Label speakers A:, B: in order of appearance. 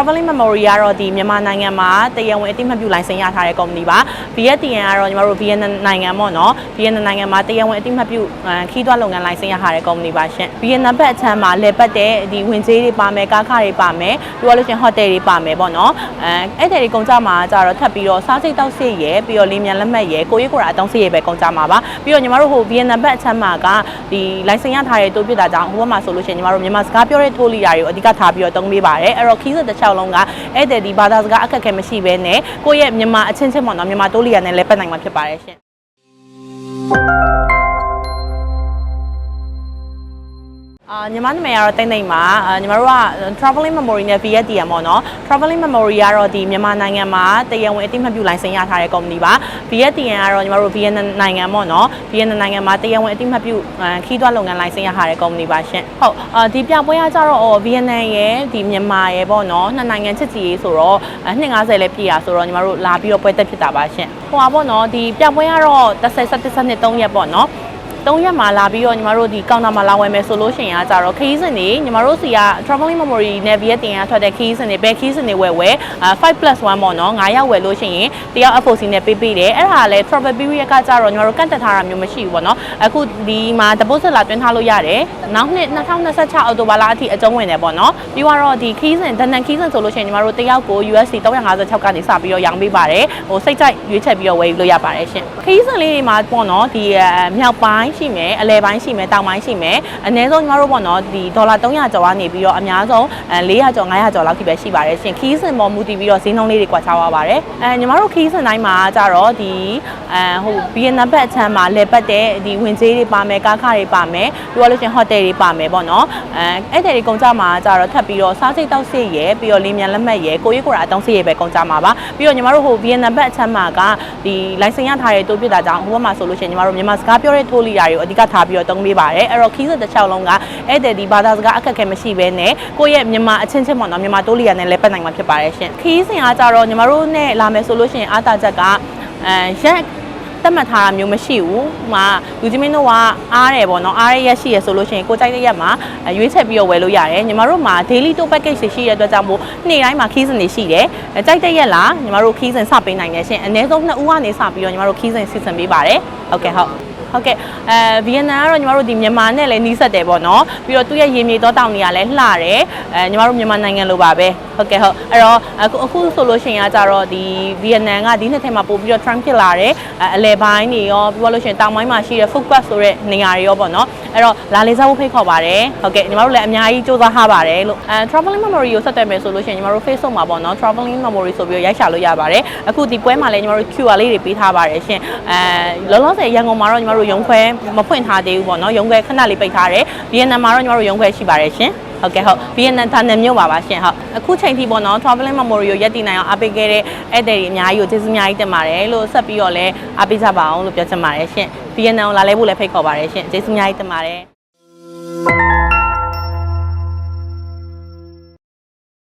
A: traveling memory ကတော့ဒီမြန်မာနိုင်ငံမှာတရားဝင်အတိမတ်ပြုလိုင်စင်ရထားတဲ့ကုမ္ပဏီပါ VTN ကတော့ညီမတို့ VN နိုင်ငံပေါ့နော် VN နိုင်ငံမှာတရားဝင်အတိမတ်ပြုခီးသွွားလုပ်ငန်းလိုင်စင်ရထားတဲ့ကုမ္ပဏီပါရှင် VN ဘက်အချမ်းမှာလေပတ်တဲ့ဒီဝင်ကြေးတွေပါမယ်ကားခတွေပါမယ်ပြီးတော့လို့ရှင်ဟိုတယ်တွေပါမယ်ပေါ့နော်အဲအဲ့တဲ့တွေကုန်ကြမှာကြတော့ထပ်ပြီးတော့စားစိတ်တောက်စိတ်ရယ်ပြီးတော့လေးမြန်လက်မှတ်ရယ်ကိုရေးကိုရာအတုံးစိတ်ရယ်ပဲကုန်ကြမှာပါပြီးတော့ညီမတို့ဟို VN ဘက်အချမ်းမှာကဒီလိုင်စင်ရထားတဲ့တိုးပြစ်တာကြောင့်ဟိုဘက်မှာဆိုလို့ရှိရင်ညီမတို့မြန်မာစကားပြောတဲ့ထိုးလီယာတွေကိုအဓိကထားပြီးတော့တုံးပေးပါတယ်အဲ့တော့ခီးစတစ်ချောင်းလုံးကအဲ့တဲ့ဒီဘာသာစကားအခက်အခဲမရှိဘဲနဲ့ကိုယ့်ရဲ့မြန်မာအချင်းချင်းပေါ့နော်မြန်မာတိုးလီယာနဲ့လည်းပတ်နိုင်မှာဖြစ်ပါတယ်ရှင် အာညီမနာမည်ကတော့တိတ်တိတ်ပါအာညီမတို့က traveling memory နဲ့ VTN ပေါ့နော် traveling memory ကတော့ဒီမြန်မာနိုင်ငံမှာတရားဝင်အတိမတ်ပြုလိုင်စင်ရထားတဲ့ကုမ္ပဏီပါ VTN ကတော့ညီမတို့ VN နိုင်ငံပေါ့နော် VN နိုင်ငံမှာတရားဝင်အတိမတ်ပြုခီးသွွားလုပ်ငန်းလိုင်စင်ရထားတဲ့ကုမ္ပဏီပါရှင်ဟုတ်အာဒီပြပွဲကကြတော့ VN ရဲ့ဒီမြန်မာရဲ့ပေါ့နော်နှစ်နိုင်ငံချစ်ကြည်ရေးဆိုတော့250လည်းပြည့်ရဆိုတော့ညီမတို့လာပြီးတော့ပွဲတက်ဖြစ်တာပါရှင်ဟိုပါပေါ့နော်ဒီပြပွဲကတော့30 17 3ရက်ပေါ့နော် ၃ရက်မှာလာပြီးတော့ညီမတို့ဒီကောင်တာမှာလာဝယ်မယ်ဆိုလို့ရှိရင်ကကြတော့ခရီးစဉ်တွေညီမတို့စီက traveling memory နဲ့ VTN ကထွက်တဲ့ခရီးစဉ်တွေဘယ်ခရီးစဉ်တွေဝယ်ဝယ် 5+1 ပေါ့နော်9ရောက်ဝယ်လို့ရှိရင်တယောက် FOC နဲ့ပေးပေးတယ်အဲ့ဒါလည်း travel period ကကြတော့ညီမတို့ကန့်တက်ထားတာမျိုးမရှိဘူးပေါ့နော်အခုဒီမှာ deposit လာတွင်းထားလို့ရတယ်နောက်နှစ်2026အောက်တိုဘာလအထိအကျုံးဝင်တယ်ပေါ့နော်ပြီးတော့ဒီခရီးစဉ်ဒဏ္ဍန်ခရီးစဉ်ဆိုလို့ရှိရင်ညီမတို့တယောက်ကို USD 356ကနေစပြီးတော့ရောင်းပေးပါတယ်ဟိုစိတ်ကြိုက်ရွေးချက်ပြီးတော့ဝယ်လို့ရပါတယ်ရှင်ခရီးစဉ်လေးတွေမှာပေါ့နော်ဒီမြောက်ပိုင်းရှိမယ်အလဲပိုင်းရှိမယ်တောင်ပိုင်းရှိမယ်အနည်းဆုံးညီမတို့ပေါ့နော်ဒီဒေါ်လာ300ကျော်ကနေပြီးတော့အများဆုံး400ကျော်500ကျော်လောက်ထိပဲရှိပါတယ်ရှင်ခီးစင်ပေါ်မူတည်ပြီးတော့ဈေးနှုန်းလေးတွေကွာခြားသွားပါတယ်အဲညီမတို့ခီးစင်တိုင်းမှာကြတော့ဒီအဲဟိုဘီယန်နံပါတ်အချမ်းမှာလဲပတ်တဲ့ဒီဝင်ကြေးတွေပါမယ်ကားခတွေပါမယ်ပြီးတော့လို့ရှင်ဟိုတယ်တွေပါမယ်ပေါ့နော်အဲအဲ့တဲ့တွေကုန်ကြမှာကြတော့ထပ်ပြီးတော့စားစိတ်တောက်စိတ်ရယ်ပြီးတော့လေးမြန်လက်မှတ်ရယ်ကိုရေးကိုရာအတုံးစိတ်ရယ်ပဲကုန်ကြမှာပါပြီးတော့ညီမတို့ဟိုဘီယန်နံပါတ်အချမ်းမှာကဒီလိုင်စင်ရထားတဲ့တိုးပြစ်တာကြောင့်ဟိုဘက်မှာဆိုလို့ရှိရင်ညီမတို့မြန်မာစကားပြောတဲ့ထိုးလီယာတွေကိုအဓိကထားပြီးတော့တုံးပေးပါတယ်အဲ့တော့ခီးစတစ်ချောင်းလုံးကအဲ့တဲ့ဒီဘာသာစကားအခက်အခဲမရှိဘဲနဲ့ကိုယ့်ရဲ့မြန်မာအချင်းချင်းပေါ့နော်မြန်မာတိုးလီယာနဲ့လည်းပတ်နိုင်မှာဖြစ်ပါတယ်ရှင်ခီးစင်အားကြတော့ညီမတို့နဲ့လာမယ်ဆိုလို့ရှိရင်အားတာချက်ကအဲရက်တက်မှတ်ထားတာမျိုးမရှိဘူး။ဟိုမှာလူကြီးမင်းတို့ကအားတယ်ပေါ့နော်အားရရက်ရှိရဆိုလို့ရှိရင်ကိုကြိုက်တဲ့ရက်မှာရွေးချက်ပြီးတော့ဝယ်လို့ရတယ်။ညီမတို့မှာ daily tour package တွေရှိရတဲ့အတွက်ကြောင့်မို့နေ့တိုင်းမှာခီးစင်တွေရှိတယ်။ကြိုက်တဲ့ရက်လားညီမတို့ခီးစင်စပေးနိုင်တယ်ရှင်။အနည်းဆုံး2ဦးကနေစပြီးတော့ညီမတို့ခီးစင်စီစဉ်ပေးပါတယ်။ဟုတ်ကဲ့ဟုတ်။ ဟုတ်ကဲ့အဲဗီယက်နမ်ကတော့ညီမတို့ဒီမြန်မာနဲ့လည်းနှီးဆက်တယ်ပေါ့နော်ပြီးတော့သူ့ရဲ့ရေမြေတောတောင်တွေကလည်းလှတယ်အဲညီမတို့မြန်မာနိုင်ငံလိုပါပဲ ဟုတ်ကဲ့ဟုတ်အဲ့တော့အခုအခုဆိုလို့ရှိရင်ကကြတော့ဒီဗီယက်နမ်ကဒီနှစ်ထဲမှာပို့ပြီးတော့ trend ဖြစ်လာတယ်အလဲပိုင်းတွေရောပြီးတော့လို့ရှိရင်တောင်ပိုင်းမှာရှိတဲ့ focus ဆိုတဲ့နေရာတွေရောပေါ့နော်အဲ့တော့လာလေးစားဖို့ဖိတ်ခေါ်ပါတယ်ဟုတ်ကဲ့ညီမတို့လည်းအများကြီးစူးစမ်းထားပါတယ်လို့အဲ traveling memory ကိုဆက်သွယ်မယ်ဆိုလို့ရှိရင်ညီမတို့ Facebook မှာပေါ့နော် traveling memory ဆိုပြီးတော့ရိုက်ရှာလို့ရပါတယ်အခုဒီပွဲမှာလည်းညီမတို့ QR လေးတွေပေးထားပါတယ်ရှင်အဲလောလောဆယ်ရန်ကုန်မှာတော့ညီမတို့ရုံခွဲမဖွင့်ထားသေးဘူးပေါ့နော်ရုံခွဲခဏလေးပိတ်ထားတယ်ဗီယက်နမ်မှာတော့ညီမတို့ရုံခွဲရှိပါတယ်ရှင် ဟုတ်ကဲ့ဟုတ်ဗီယက်နမ်ဌာနမြို့ပါပါရှင်ဟုတ်အခုချိန်ထိပေါ့နော် traveling memory ကိုရက်တည်နိုင်အောင်အားပေးခဲ့တဲ့ဧည့်သည်တွေအများကြီးကိုကျေးဇူးအများကြီးတင်ပါတယ်လို့ဆက်ပြီးတော့လည်းအားပေးကြပါအောင်လို့ပြောချင်ပါတယ်ရှင်ဗီယက်နမ်ကိုလာလဲဖို့လည်းဖိတ်ခေါ်ပါတယ်ရှင်ကျေးဇူးအများကြီးတင်ပါတယ်